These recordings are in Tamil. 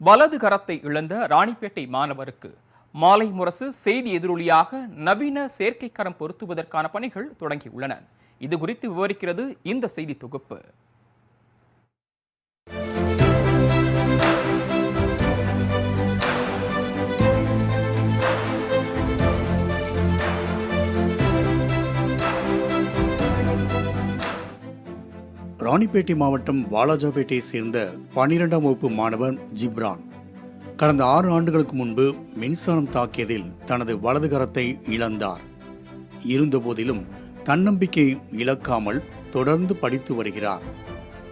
வலது கரத்தை இழந்த ராணிப்பேட்டை மாணவருக்கு. மாலை முரசு செய்தி எதிரொலியாக நவீன செயற்கை கரம் பொருத்துவதற்கான பணிகள் தொடங்கியுள்ளன. இது குறித்து விவரிக்கிறது இந்த செய்தி தொகுப்பு. ராணிப்பேட்டை மாவட்டம் வாலாஜாபேட்டையை சேர்ந்த பன்னிரெண்டாம் வகுப்பு மாணவர் ஜிப்ரான். கடந்த ஆறு ஆண்டுகளுக்கு முன்பு மின்சாரம் தாக்கியதில் தனது வலது கரத்தை இழந்தார். இருந்தபோதிலும் தன்னம்பிக்கை இழக்காமல் தொடர்ந்து படித்து வருகிறார்.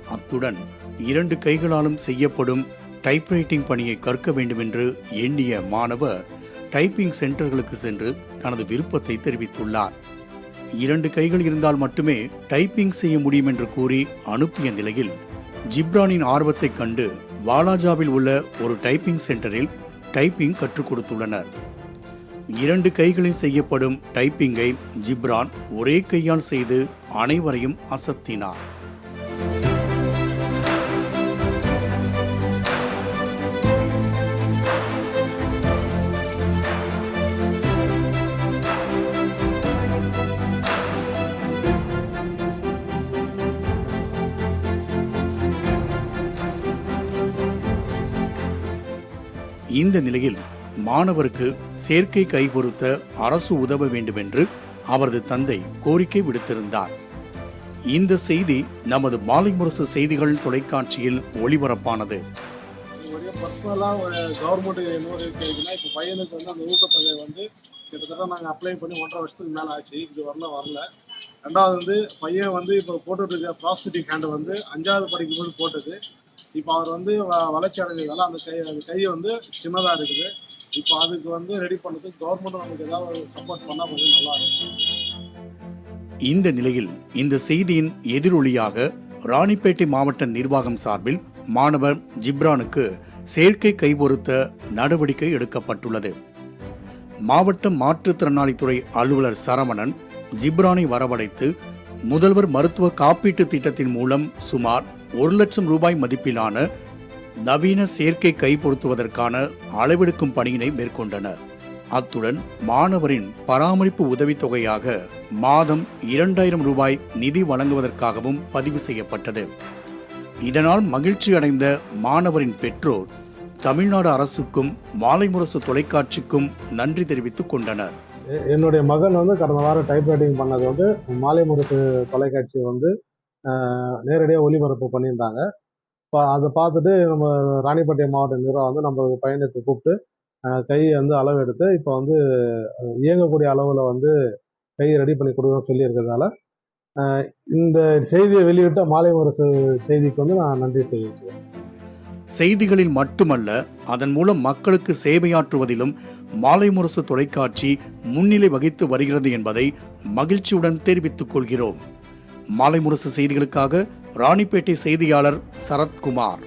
அத்துடன் இரண்டு கைகளாலும் செய்யப்படும் டைப்ரைட்டிங் பணியை கற்க வேண்டுமென்று எண்ணிய மாணவர் டைப்பிங் சென்டர்களுக்கு சென்று தனது விருப்பத்தை தெரிவித்துள்ளார். இரண்டு கைகள் இருந்தால் மட்டுமே டைப்பிங் செய்ய முடியும் என்று கூறி அனுப்பிய நிலையில் ஜிப்ரானின் ஆர்வத்தைக் கண்டு வாலாஜாவில் உள்ள ஒரு டைப்பிங் சென்டரில் டைப்பிங் கற்றுக் கொடுத்துள்ளனர். இரண்டு கைகளில் செய்யப்படும் டைப்பிங்கை ஜிப்ரான் ஒரே கையால் செய்து அனைவரையும் அசத்தினார். இந்த நிலையில் மாணவருக்கு சேர்க்கை கைபொருத்த அரசு உதவ வேண்டுமென்று அவரது தந்தை கோரிக்கை விடுத்திருந்தார். இந்த செய்தி நமது மாலை முரசு செய்திகள் தொலைக்காட்சியில் ஒளிபரப்பானது. பர்சனலாக ஒரு கவர்மெண்ட் என்ன இப்போ பையனுக்கு வந்து அந்த ஊக்கத்தொகை வந்து கிட்டத்தட்ட நாங்கள் அப்ளை பண்ணி ஒன்றரை வருஷத்துக்கு மேலே ஆச்சு. இது வரல வரல. ரெண்டாவது வந்து பையன் வந்து இப்போ போட்டுட்டு இருக்க ப்ராஸ்டிக் ஹேண்டு வந்து அஞ்சாவது படிக்கும்போது போட்டது. இப்போ அவர் வந்து வளர்ச்சி அடைஞ்சதால அந்த கை அந்த கையை வந்து சின்னதாக இருக்குது. இப்போ அதுக்கு வந்து ரெடி பண்ணதுக்கு கவர்மெண்ட் நமக்கு ஏதாவது சப்போர்ட் பண்ணால் கொஞ்சம் நல்லா இருக்கும். இந்த நிலையில் இந்த செய்தியின் எதிரொலியாக ராணிப்பேட்டை மாவட்ட நிர்வாகம் சார்பில் மாணவர் ஜிப்ரானுக்கு செயற்கை கை பொருத்த நடவடிக்கை எடுக்கப்பட்டுள்ளது. மாவட்ட மாற்றுத்திறனாளித்துறை அலுவலர் சரவணன் ஜிப்ரானை வரவழைத்து முதல்வர் மருத்துவ காப்பீட்டு திட்டத்தின் மூலம் சுமார் ஒரு லட்சம் ரூபாய் மதிப்பிலான நவீன சேர்க்கை கைப்பொருத்துவதற்கான அளவெடுக்கும் பணியினை மேற்கொண்டனர். அத்துடன் மாணவரின் பராமரிப்பு உதவித்தொகையாக மாதம் இரண்டாயிரம் ரூபாய் நிதி வழங்குவதற்காகவும் பதிவு செய்யப்பட்டது. இதனால் மகிழ்ச்சி அடைந்த மாணவரின் பெற்றோர் தமிழ்நாடு அரசுக்கும் மாலை முரசு தொலைக்காட்சிக்கும் நன்றி தெரிவித்துக் கொண்டனர். எ- என்னுடைய மகன் வந்து கடந்த வாரம் டைப்ரைட்டிங் பண்ணது வந்து மாலை முரசு தொலைக்காட்சி வந்து நேரடியாக ஒளிபரப்பு பண்ணியிருந்தாங்க. இப்போ அதை பார்த்துட்டு நம்ம ராணிப்பேட்டை மாவட்ட நிர்வாகம் வந்து நம்ம பையனுக்கு கூப்பிட்டு கையை கை வந்து அளவு எடுத்து இப்போ வந்து இயங்கக்கூடிய அளவில் வந்து கை ரெடி பண்ணி கொடுக்கணும்னு சொல்லியிருக்கிறதால இந்த செய்தியை வெளியிட்ட மாலை முரசு செய்திக்கு வந்து நான் நன்றி தெரிவிச்சுக்கிறேன். செய்திகளில் மட்டுமல்ல அதன் மூலம் மக்களுக்கு சேவையாற்றுவதிலும் மாலை முரசு தொலைக்காட்சி முன்னிலை வகித்து வருகிறது என்பதை மகிழ்ச்சியுடன் தெரிவித்துக் கொள்கிறோம். மாலை முரசு செய்திகளுக்காக ராணிப்பேட்டை செய்தியாளர் சரத்குமார்.